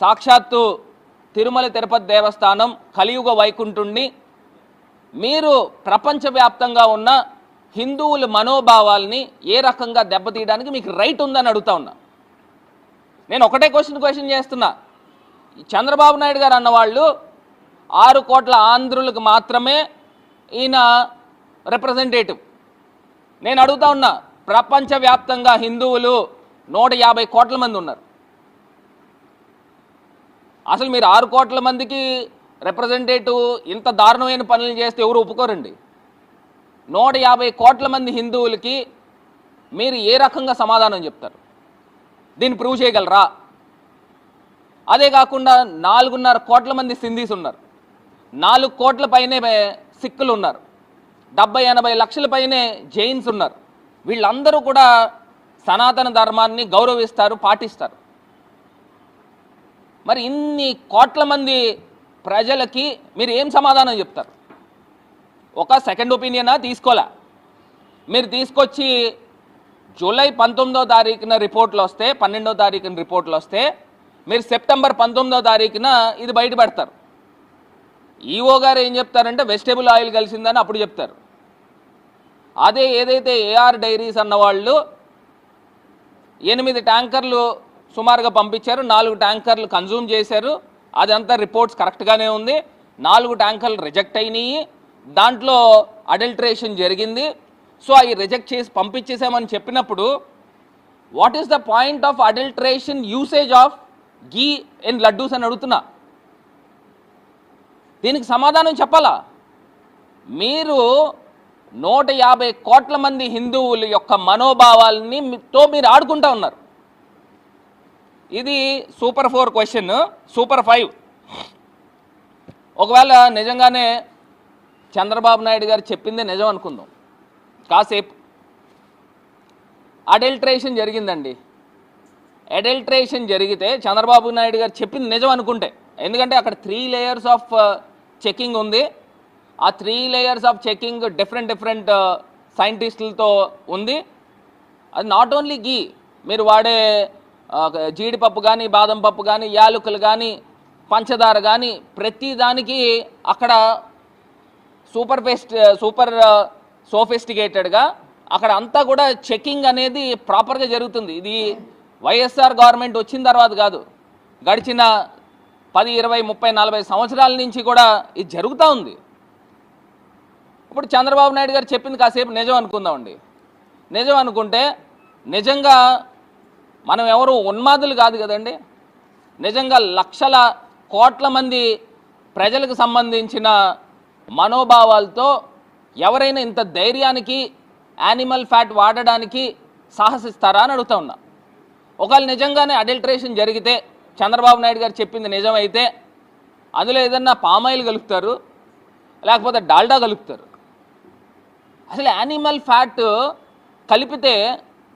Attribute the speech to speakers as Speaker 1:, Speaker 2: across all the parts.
Speaker 1: సాక్షాత్తు తిరుమల తిరుపతి దేవస్థానం కలియుగ వైకుంఠుణ్ణి. మీరు ప్రపంచవ్యాప్తంగా ఉన్న హిందువుల మనోభావాల్ని ఏ రకంగా దెబ్బతీయడానికి మీకు రైట్ ఉందని అడుగుతా ఉన్నా. నేను ఒకటే క్వశ్చన్ క్వశ్చన్ చేస్తున్నా. చంద్రబాబు నాయుడు గారు అన్నవాళ్ళు ఆరు కోట్ల ఆంధ్రులకు మాత్రమే ఈయన రిప్రజెంటేటివ్ నేను అడుగుతా ఉన్నా ప్రపంచవ్యాప్తంగా హిందువులు నూట యాభై కోట్ల మంది ఉన్నారు. అసలు మీరు ఆరు కోట్ల మందికి రిప్రజెంటేటివ్ ఇంత దారుణమైన పనులు చేస్తే ఎవరు ఒప్పుకోరండి? నూట యాభై కోట్ల మంది హిందువులకి మీరు ఏ రకంగా సమాధానం చెప్తారు? దీన్ని ప్రూవ్ చేయగలరా? అదే కాకుండా నాలుగున్నర కోట్ల మంది సింధీస్ ఉన్నారు. నాలుగు కోట్ల పైనే సిక్కులు ఉన్నారు. డెబ్బై ఎనభై లక్షల పైనే జైన్స్ ఉన్నారు. వీళ్ళందరూ కూడా సనాతన ధర్మాన్ని గౌరవిస్తారు పాటిస్తారు. మరి ఇన్ని కోట్ల మంది ప్రజలకి మీరు ఏం సమాధానం చెప్తారు? ఒక సెకండ్ ఒపీనియనా తీసుకోలే మీరు తీసుకొచ్చి జూలై పంతొమ్మిదో తారీఖున రిపోర్ట్లు వస్తే పన్నెండో తారీఖున రిపోర్ట్లు వస్తే మీరు సెప్టెంబర్ పంతొమ్మిదో తారీఖున ఇది బయటపెడతారు ఈఓ గారు ఏం చెప్తారంటే వెజిటేబుల్ ఆయిల్ కలిసిందని అప్పుడు చెప్తారు. అదే ఏదైతే ఏఆర్ డైరీస్ అన్న వాళ్ళు ఎనిమిది ట్యాంకర్లు సుమారుగా పంపించారు. నాలుగు ట్యాంకర్లు కన్జ్యూమ్ చేశారు. అదంతా రిపోర్ట్స్ కరెక్ట్గానే ఉంది. నాలుగు ట్యాంకర్లు రిజెక్ట్ అయినాయి. దాంట్లో అడల్ట్రేషన్ జరిగింది. సో అవి రిజెక్ట్ చేసి పంపించేసామని చెప్పినప్పుడు what is the point of adulteration usage of ghee in laddoos అని అడుగుతున్నా. దీనికి సమాధానం చెప్పాలా? మీరు నూట యాభై కోట్ల మంది హిందువుల యొక్క మనోభావాల్ని తో మీరు ఆడుకుంటా ఉన్నారు. ఇది super four question super five. ఒకవేళ నిజంగానే చంద్రబాబు నాయుడు గారు చెప్పిందే నిజం అనుకుందాం. కాసేపు. అడల్ట్రేషన్ జరిగిందండి. అడల్ట్రేషన్ జరిగితే చంద్రబాబు నాయుడు గారు చెప్పింది నిజం అనుకుంటే. ఎందుకంటే అక్కడ త్రీ లేయర్స్ ఆఫ్ చెకింగ్ ఉంది. ఆ three layers of checking different different సైంటిస్టులతో ఉంది. అది నాట్ ఓన్లీ గీ మీరు వాడే జీడిపప్పు కానీ బాదం పప్పు కానీ యాలకులు కానీ పంచదార కానీ ప్రతి దానికి అక్కడ సూపర్ ఫెస్ట్ సూపర్ సోఫిస్టికేటెడ్గా అక్కడ అంతా కూడా చెకింగ్ అనేది ప్రాపర్గా జరుగుతుంది. ఇది వైఎస్ఆర్ గవర్నమెంట్ వచ్చిన తర్వాత కాదు. గడిచిన పది ఇరవై ముప్పై నలభై సంవత్సరాల నుంచి కూడా ఇది జరుగుతూ ఉంది. ఇప్పుడు చంద్రబాబు నాయుడు గారు చెప్పింది కాసేపు నిజం అనుకుందామండి. నిజం అనుకుంటే నిజంగా మనం ఎవరు ఉన్మాదులు కాదు కదండి. నిజంగా లక్షల కోట్ల మంది ప్రజలకు సంబంధించిన మనోభావాలతో ఎవరైనా ఇంత ధైర్యానికి యానిమల్ ఫ్యాట్ వాడడానికి సాహసిస్తారా అని అడుగుతా ఉన్నా. ఒకవేళ నిజంగానే అడల్ట్రేషన్ జరిగితే చంద్రబాబు నాయుడు గారు చెప్పింది నిజమైతే అందులో ఏదన్నా పామాయిల్ కలుపుతారు లేకపోతే డాల్డా కలుపుతారు. అసలు యానిమల్ ఫ్యాట్ కలిపితే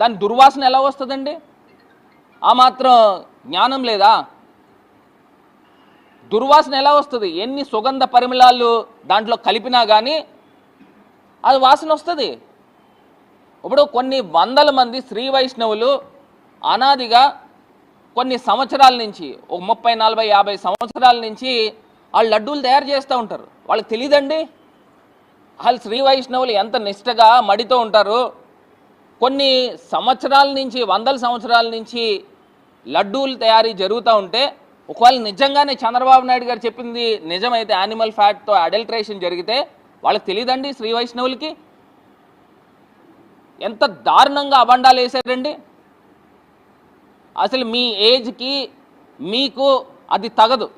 Speaker 1: దాని దుర్వాసన ఎలా వస్తుందండి? ఆ మాత్రం జ్ఞానం లేదా? దుర్వాసన ఎలా వస్తుంది? ఎన్ని సుగంధ పరిమళాలు దాంట్లో కలిపినా కానీ అది వాసన వస్తుంది. ఇప్పుడు కొన్ని వందల మంది శ్రీ వైష్ణవులు అనాదిగా కొన్ని సంవత్సరాల నుంచి ఒక ముప్పై నలభై యాభై సంవత్సరాల నుంచి వాళ్ళు లడ్డూలు తయారు చేస్తూ ఉంటారు. వాళ్ళకి తెలియదండి వాళ్ళు శ్రీ వైష్ణవులు ఎంత నిష్టగా మడితో ఉంటారు? కొన్ని సంవత్సరాల నుంచి వందల సంవత్సరాల నుంచి లడ్డూలు తయారీ జరుగుతూ ఉంటే ఒకవేళ నిజంగానే చంద్రబాబు నాయుడు గారు చెప్పింది నిజమైతే యానిమల్ ఫ్యాట్తో అడల్ట్రేషన్ జరిగితే వాళ్ళకి తెలియదండి శ్రీ వైష్ణవులకి? ఎంత దారుణంగా అబండాలు వేశారండి? అసలు మీ ఏజ్కి మీకు అది తగదు.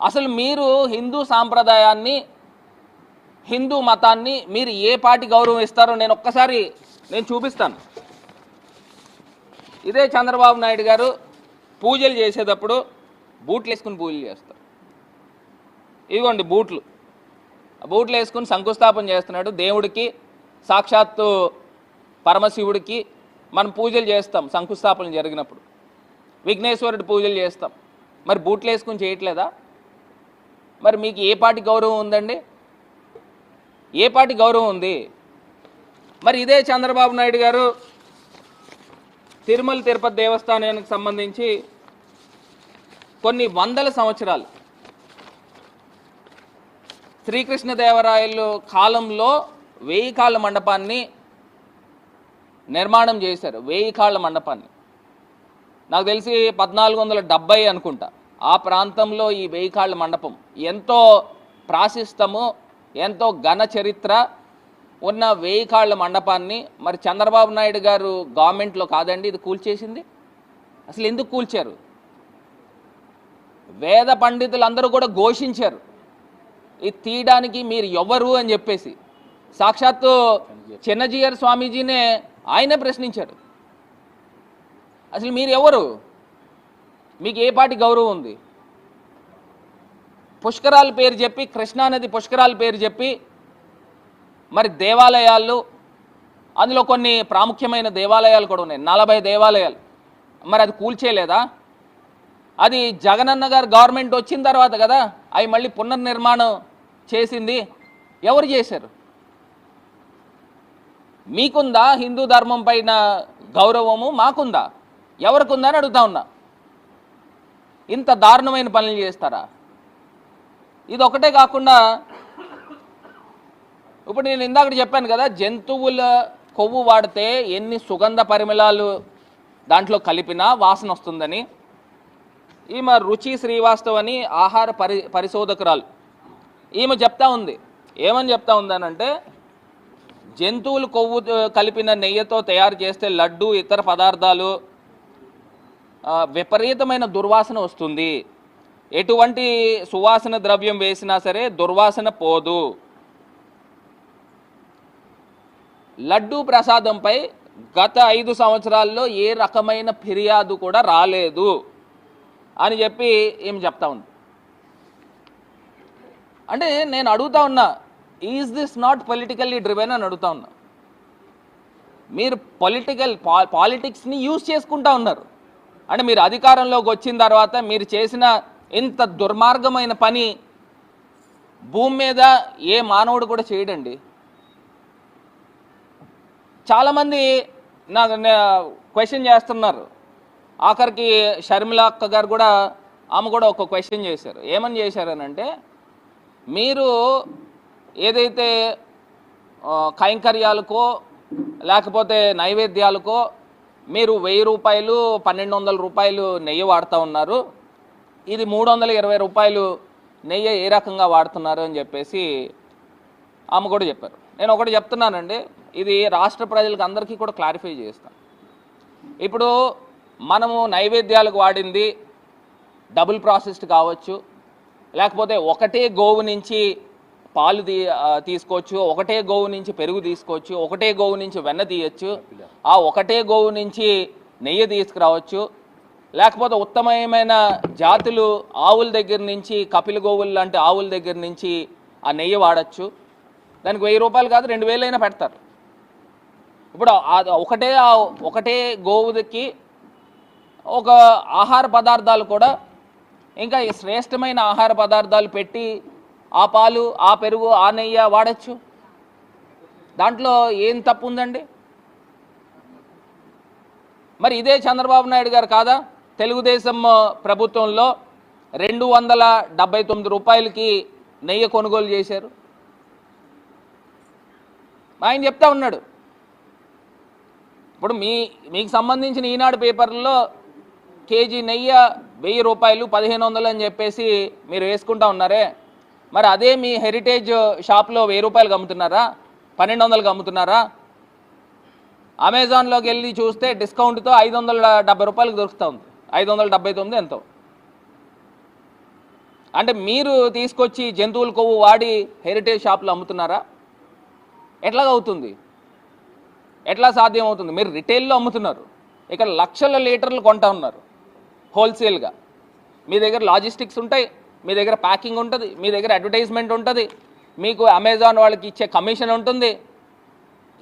Speaker 1: అసలు మీరు హిందూ సాంప్రదాయాన్ని హిందూ మతాన్ని మీరు ఏ పాటి గౌరవం ఇస్తారో నేను ఒక్కసారి నేను చూపిస్తాను. ఇదే చంద్రబాబు నాయుడు గారు పూజలు చేసేటప్పుడు బూట్లు వేసుకుని పూజలు చేస్తారు. ఇదిగోండి బూట్లు. బూట్లు వేసుకుని శంకుస్థాపన చేస్తున్నాడు. దేవుడికి సాక్షాత్తు పరమశివుడికి మనం పూజలు చేస్తాం శంకుస్థాపన జరిగినప్పుడు. విఘ్నేశ్వరుడి పూజలు చేస్తాం. మరి బూట్లు వేసుకుని చేయట్లేదా? మరి మీకు ఏ పాటి గౌరవం ఉందండి? ఏ పాటి గౌరవం ఉంది? మరి ఇదే చంద్రబాబు నాయుడు గారు తిరుమల తిరుపతి దేవస్థానానికి సంబంధించి కొన్ని వందల సంవత్సరాలు శ్రీకృష్ణదేవరాయలు కాలంలో వెయ్యి కాళ్ళ మండపాన్ని నిర్మాణం చేశారు వెయ్యి కాళ్ళ మండపాన్ని. నాకు తెలిసి పద్నాలుగు వందల డెబ్బై అనుకుంటా. ఆ ప్రాంతంలో ఈ వెయ్యి కాళ్ళ మండపం ఎంతో ప్రాశిస్తము ఎంతో ఘన చరిత్ర ఉన్న వెయ్యి కాళ్ళ మండపాన్ని మరి చంద్రబాబు నాయుడు గారు గవర్నమెంట్లో కాదండి ఇది కూల్చేసింది. అసలు ఎందుకు కూల్చారు? వేద పండితులందరూ కూడా ఘోషించారు. ఇది తీయడానికి మీరు ఎవరు అని చెప్పేసి. సాక్షాత్తు చిన్నజీయర్ స్వామీజీనే ఆయనే ప్రశ్నించారు. అసలు మీరు ఎవరు? మీకు ఏ పాటి గౌరవం ఉంది? పుష్కరాల పేరు చెప్పి కృష్ణానది పుష్కరాల పేరు చెప్పి మరి దేవాలయాలు అందులో కొన్ని ప్రాముఖ్యమైన దేవాలయాలు కూడా ఉన్నాయి. నలభై దేవాలయాలు. మరి అది కూల్చేయలేదా? అది జగనన్న గారు గవర్నమెంట్ వచ్చిన తర్వాత కదా అవి మళ్ళీ పునర్నిర్మాణం చేసింది. ఎవరు చేశారు? మీకుందా హిందూ ధర్మం పైన గౌరవము? మాకుందా? ఎవరికుందా అని అడుగుతా ఉన్నా. ఇంత దారుణమైన పనులు చేస్తారా? ఇది ఒకటే కాకుండా ఇప్పుడు నేను ఇందాక చెప్పాను కదా జంతువుల కొవ్వు వాడితే ఎన్ని సుగంధ పరిమళాలు దాంట్లో కలిపినా వాసన వస్తుందని. ఈమె రుచి శ్రీవాస్తవ్ అని ఆహార పరి పరిశోధకురాలు. ఈమె చెప్తా ఉంది. ఏమని చెప్తా ఉందనంటే జంతువులు కొవ్వు కలిపిన నెయ్యితో తయారు చేస్తే లడ్డు ఇతర పదార్థాలు విపరీతమైన దుర్వాసన వస్తుంది. ఎటువంటి సువాసన ద్రవ్యం వేసినా సరే దుర్వాసన పోదు. లడ్డూ ప్రసాదంపై గత ఐదు సంవత్సరాల్లో ఏ రకమైన ఫిర్యాదు కూడా రాలేదు అని చెప్పి ఏమి చెప్తా ఉంది అంటే నేను అడుగుతా ఉన్నా is this not politically driven అని అడుగుతా ఉన్నా. మీరు పొలిటికల్ పాలిటిక్స్ని యూజ్ చేసుకుంటా ఉన్నారు. అంటే మీరు అధికారంలోకి వచ్చిన తర్వాత మీరు చేసిన ఇంత దుర్మార్గమైన పని భూమి మీద ఏ మానవుడు కూడా చేయడండి. చాలామంది నాకు క్వశ్చన్ చేస్తున్నారు. ఆఖరికి షర్మిల అక్క గారు కూడా ఆమె కూడా ఒక క్వశ్చన్ చేశారు. ఏమని చేశారనంటే మీరు ఏదైతే కైంకర్యాలకో లేకపోతే నైవేద్యాలకో మీరు వెయ్యి రూపాయలు పన్నెండు వందల రూపాయలు నెయ్యి వాడుతూ ఉన్నారు. ఇది మూడు వందల ఇరవై రూపాయలు నెయ్యి ఏ రకంగా వాడుతున్నారు అని చెప్పేసి ఆమె కూడా చెప్పారు. నేను ఒకటి చెప్తున్నానండి. ఇది రాష్ట్ర ప్రజలకు అందరికీ కూడా క్లారిఫై చేస్తాను ఇప్పుడు మనము నైవేద్యాలకు వాడింది డబుల్ ప్రాసెస్డ్ కావచ్చు లేకపోతే ఒకటే గోవు నుంచి పాలు తీ తీసుకోవచ్చు ఒకటే గోవు నుంచి పెరుగు తీసుకోవచ్చు ఒకటే గోవు నుంచి వెన్న తీయచ్చు ఆ ఒకటే గోవు నుంచి నెయ్యి తీసుకురావచ్చు లేకపోతే ఉత్తమమైన జాతులు ఆవుల దగ్గర నుంచి కపిల గోవులు లాంటి ఆవుల దగ్గర నుంచి ఆ నెయ్యి వాడచ్చు దానికి వెయ్యి రూపాయలు కాదు రెండు వేలైనా పెడతారు. ఇప్పుడు ఒకటే ఒకటే గోవుకి ఒక ఆహార పదార్థాలు కూడా ఇంకా ఈ శ్రేష్టమైన ఆహార పదార్థాలు పెట్టి ఆ పాలు ఆ పెరుగు ఆ నెయ్యి వాడచ్చు. దాంట్లో ఏం తప్పు ఉందండి? మరి ఇదే చంద్రబాబు నాయుడు గారు కాదా? తెలుగుదేశం ప్రభుత్వంలో రెండు వందల డెబ్బై తొమ్మిది రూపాయలకి నెయ్యి కొనుగోలు చేశారు. ఆయన చెప్తా ఉన్నాడు. ఇప్పుడు మీ మీకు సంబంధించిన ఈనాడు పేపర్లో కేజీ నెయ్యి వెయ్యి రూపాయలు పదిహేను వందలు అని చెప్పేసి మీరు వేసుకుంటా ఉన్నారే. మరి అదే మీ హెరిటేజ్ షాప్లో వెయ్యి రూపాయలు అమ్ముతున్నారా పన్నెండు వందలకు అమ్ముతున్నారా అమెజాన్లోకి వెళ్ళి చూస్తే డిస్కౌంట్తో ఐదు వందల డెబ్బై రూపాయలకు దొరుకుతూ ఉంది ఐదు వందల డెబ్బై తొమ్మిది ఎంతో. అంటే మీరు తీసుకొచ్చి జంతువుల కొవ్వు వాడి హెరిటేజ్ షాప్లో అమ్ముతున్నారా? ఎట్లాగ అవుతుంది ఎట్లా సాధ్యం అవుతుంది మీరు రిటైల్లో అమ్ముతున్నారు. ఇక్కడ లక్షల లీటర్లు కొంటా ఉన్నారు. హోల్సేల్గా. మీ దగ్గర లాజిస్టిక్స్ ఉంటాయి మీ దగ్గర ప్యాకింగ్ ఉంటుంది మీ దగ్గర అడ్వర్టైజ్మెంట్ ఉంటుంది మీకు అమెజాన్ వాళ్ళకి ఇచ్చే కమిషన్ ఉంటుంది.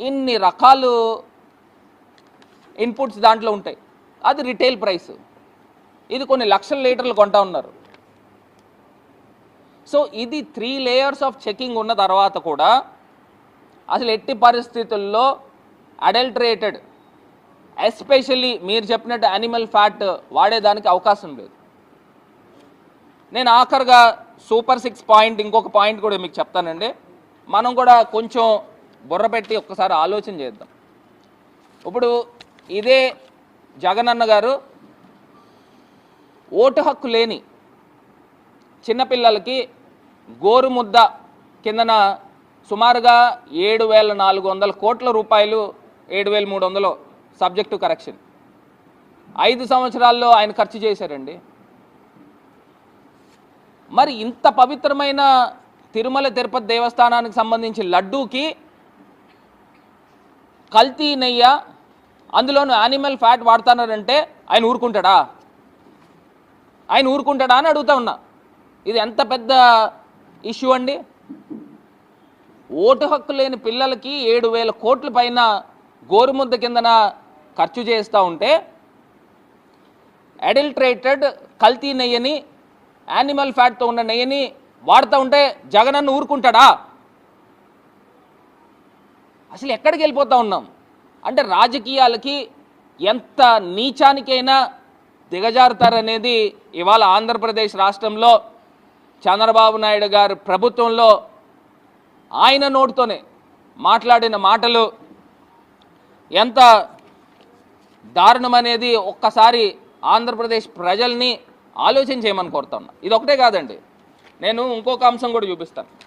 Speaker 1: ఇన్ని రకాలు ఇన్పుట్స్ దాంట్లో ఉంటాయి. అది రిటైల్ ప్రైస్. ఇది కొన్ని లక్షల లీటర్లు కొంటా ఉన్నారు. సో ఇది త్రీ లేయర్స్ ఆఫ్ చెకింగ్ ఉన్న తర్వాత కూడా అసలు ఎట్టి పరిస్థితుల్లో అడల్టరేటెడ్ ఎస్పెషల్లీ మీరు చెప్పినట్టు యానిమల్ ఫ్యాట్ వాడేదానికి అవకాశం లేదు. నేను ఆఖరుగా సూపర్ సిక్స్ పాయింట్ ఇంకొక పాయింట్ కూడా మీకు చెప్తానండి. మనం కూడా కొంచెం బుర్ర పెట్టి ఒక్కసారి ఆలోచన చేద్దాం. ఇప్పుడు ఇదే జగనన్న గారు ఓటు హక్కు లేని చిన్నపిల్లలకి గోరుముద్ద కిందన సుమారుగా ఏడు వేల నాలుగు వందల కోట్ల రూపాయలు ఏడు వేల మూడు వందలు సబ్జెక్టు కరెక్షన్ ఐదు సంవత్సరాల్లో ఆయన ఖర్చు చేశారండి. మరి ఇంత పవిత్రమైన తిరుమల తిరుపతి దేవస్థానానికి సంబంధించి లడ్డూకి కల్తీ నెయ్య అందులోను యానిమల్ ఫ్యాట్ వాడుతున్నారంటే ఆయన ఊరుకుంటాడా? ఆయన ఊరుకుంటాడా అని అడుగుతా ఉన్నా. ఇది ఎంత పెద్ద ఇష్యూ అండి? ఓటు హక్కు లేని పిల్లలకి ఏడు వేల కోట్ల పైన గోరుముద్ద కిందన ఖర్చు చేస్తూ ఉంటే అడల్ట్రేటెడ్ కల్తీ నెయ్యని యానిమల్ ఫ్యాట్తో ఉన్న నెయ్యని వాడుతూ ఉంటే జగనన్న ఊరుకుంటాడా? అసలు ఎక్కడికి వెళ్ళిపోతూ ఉన్నాం? అంటే రాజకీయాలకి ఎంత నీచానికైనా దిగజారుతారనేది ఇవాళ ఆంధ్రప్రదేశ్ రాష్ట్రంలో చంద్రబాబు నాయుడు గారి ప్రభుత్వంలో ఆయన నోటితోనే మాట్లాడిన మాటలు ఎంత దారుణమనేది ఒక్కసారి ఆంధ్రప్రదేశ్ ప్రజల్ని ఆలోచన చేయమని కోరుతా ఉన్నా. ఇది ఒకటే కాదండి. నేను ఇంకొక అంశం కూడా చూపిస్తాను.